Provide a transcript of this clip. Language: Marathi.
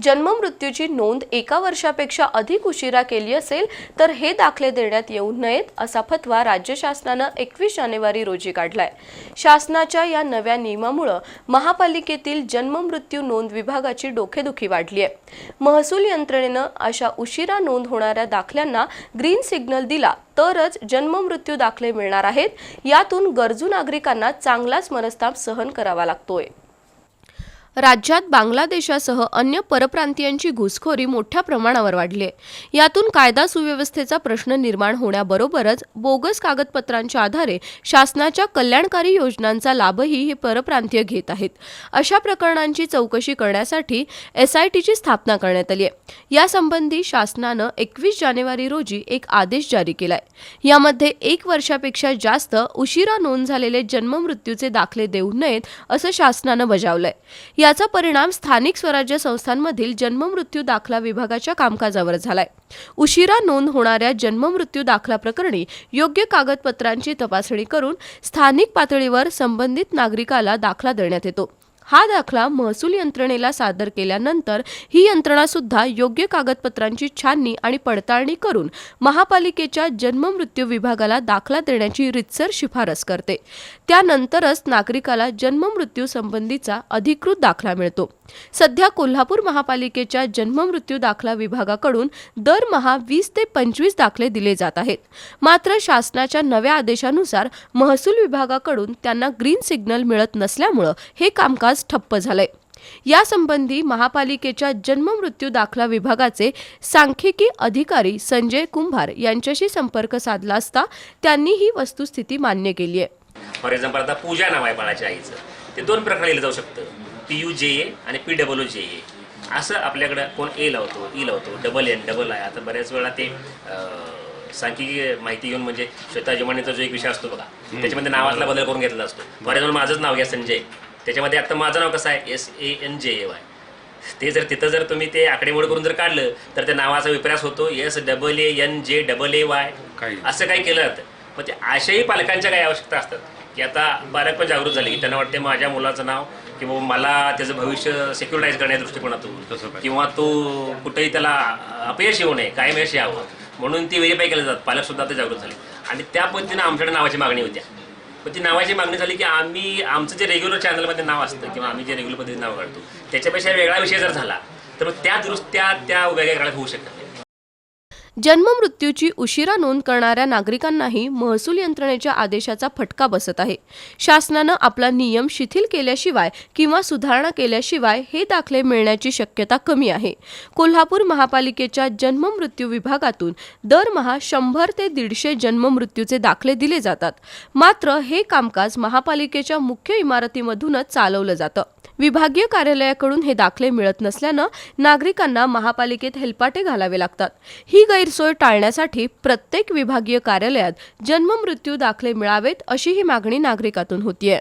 जन्ममृत्यूची नोंद एका वर्षापेक्षा अधिक उशिरा केली असेल तर हे दाखले देण्यात येऊ नयेत असा फतवा राज्य शासनानं एकवीस जानेवारी रोजी काढलाय. शासनाच्या या नव्या नियमामुळं महापालिकेतील जन्ममृत्यू नोंद विभागाची डोकेदुखी वाढली आहे महसूल यंत्रणेनं अशा उशिरा नोंद होणाऱ्या दाखल्यांना ग्रीन सिग्नल दिला तरच जन्ममृत्यू दाखले मिळणार आहेत. यातून गरजू नागरिकांना चांगलाच मनस्ताप सहन करावा लागतोय. राज्यात बांगलादेशासह अन्य परप्रांतीयांची घुसखोरी मोठ्या प्रमाणावर वाढली आहे. यातून कायदा सुव्यवस्थेचा प्रश्न निर्माण होण्याबरोबरच बोगस कागदपत्रांच्या आधारे शासनाच्या कल्याणकारी योजनांचा लाभही हे परप्रांतीय घेत आहेत. अशा प्रकरणांची चौकशी करण्यासाठी एसआयटीची स्थापना करण्यात आली आहे. यासंबंधी शासनानं एकवीस जानेवारी रोजी एक आदेश जारी केलाय. यामध्ये एक वर्षापेक्षा जास्त उशिरा नोंद झालेले जन्ममृत्यूचे दाखले देऊ नयेत असं शासनानं बजावलंय. याचा परिणाम स्थानिक स्वराज्य संस्थांमधील जन्ममृत्यू दाखला विभागाच्या कामकाजावर झालाय. उशिरा नोंद होणाऱ्या जन्ममृत्यू दाखला प्रकरणी योग्य कागदपत्रांची तपासणी करून स्थानिक पातळीवर संबंधित नागरिकाला दाखला देण्यात येतो. हा दाखला महसूल यंत्रणेला सादर केल्यानंतर ही यंत्रणा सुद्धा योग्य कागदपत्रांची छाननी आणि पडताळणी करून महापालिकेच्या जन्ममृत्यू विभागाला दाखला देण्याची रितसर शिफारस करते. त्यानंतरच नागरिकाला जन्ममृत्यू संबंधीचा अधिकृत दाखला मिळतो. सध्या कोल्हापूर महापालिकेच्या जन्ममृत्यू दाखला विभागाकडून दरमहा वीस ते पंचवीस दाखले दिले जात आहेत. मात्र शासनाच्या नव्या आदेशानुसार महसूल विभागाकडून त्यांना ग्रीन सिग्नल मिळत नसल्यामुळं हे कामकाज ठप्प झालंय. यासंबंधी महापालिकेच्या जन्ममृत्यू दाखला विभागाचे सांख्यिकी अधिकारी संजय कुंभार यांच्याशी संपर्क साधला असता त्यांनी ही वस्तुस्थिती मान्य केली आहे. फॉर एक्झाम्पल आता पूजा नाव आहे बाळाच्या आईचं. ते दोन प्रकारे जाऊ शकतं. पी यू जे ए आणि पी डबल जे ए असं आपल्याकडं कोण ए लावतो ई लावतो डबल एन डबल आहे आता बऱ्याच वेळा ते सांख्यिकी माहिती घेऊन म्हणजे श्वेता जमानीचा जो एक विषय असतो बघा त्याच्यामध्ये नावातला बदल करून घेतला असतो. बऱ्याच वेळा माझंच नाव घ्या संजय. त्याच्यामध्ये आता माझं नाव कसं आहे? एस ए एन जे ए वाय ते जर तिथं जर तुम्ही ते आकडेमोड करून जर काढलं तर त्या नावाचा विपर्यास होतो S double A N J double A Y. असं काही केलं जातं. मग ते अशाही पालकांच्या काही आवश्यकता असतात. की आता बालक जागृत झाले की त्यांना वाटते माझ्या मुलाचं नाव किंवा मला त्याचं भविष्य सिक्युरिटाईज करण्याच्या दृष्टिकोनातून किंवा तो कुठेही त्याला अपयश येऊ नये कायम यश यावं. म्हणून ती व्हेरीफाय केलं जातात पालक सुद्धा ते जागृत झाले. आणि त्या पद्धतीनं आमच्याकडे नावाची मागणी होत्या. पण ती नावाची मागणी झाली की आम्ही आमचं जे रेग्युलर चॅनलमध्ये नाव असतं किंवा आम्ही जे रेग्युलर पद्धतीने नाव काढतो त्याच्यापेक्षा वेगळा विषय जर झाला तर मग त्या दुरुस्त्या त्या वेगळ्या काळात होऊ शकतात नाही. जन्ममृत्यूची उशिरा नोंद करणाऱ्या नागरिकांनाही महसूल यंत्रणेच्या आदेशाचा फटका बसत आहे. शासनानं आपला नियम शिथिल केल्याशिवाय किंवा सुधारणा केल्याशिवाय हे दाखले मिळण्याची शक्यता कमी आहे. कोल्हापूर महापालिकेच्या जन्ममृत्यू विभागातून दरमहा शंभर ते दीडशे जन्ममृत्यूचे दाखले दिले जातात. मात्र हे कामकाज महापालिकेच्या मुख्य इमारतीमधूनच चालवलं जातं. विभागीय कार्यालयाकडून हे दाखले मिळत नसल्यानं नागरिकांना महापालिकेत हेलपाटे घालावे लागतात. ही गैरसोय टाळण्यासाठी प्रत्येक विभागीय कार्यालयात जन्ममृत्यू दाखले मिळावेत अशी ही मागणी नागरिकातून होतीये.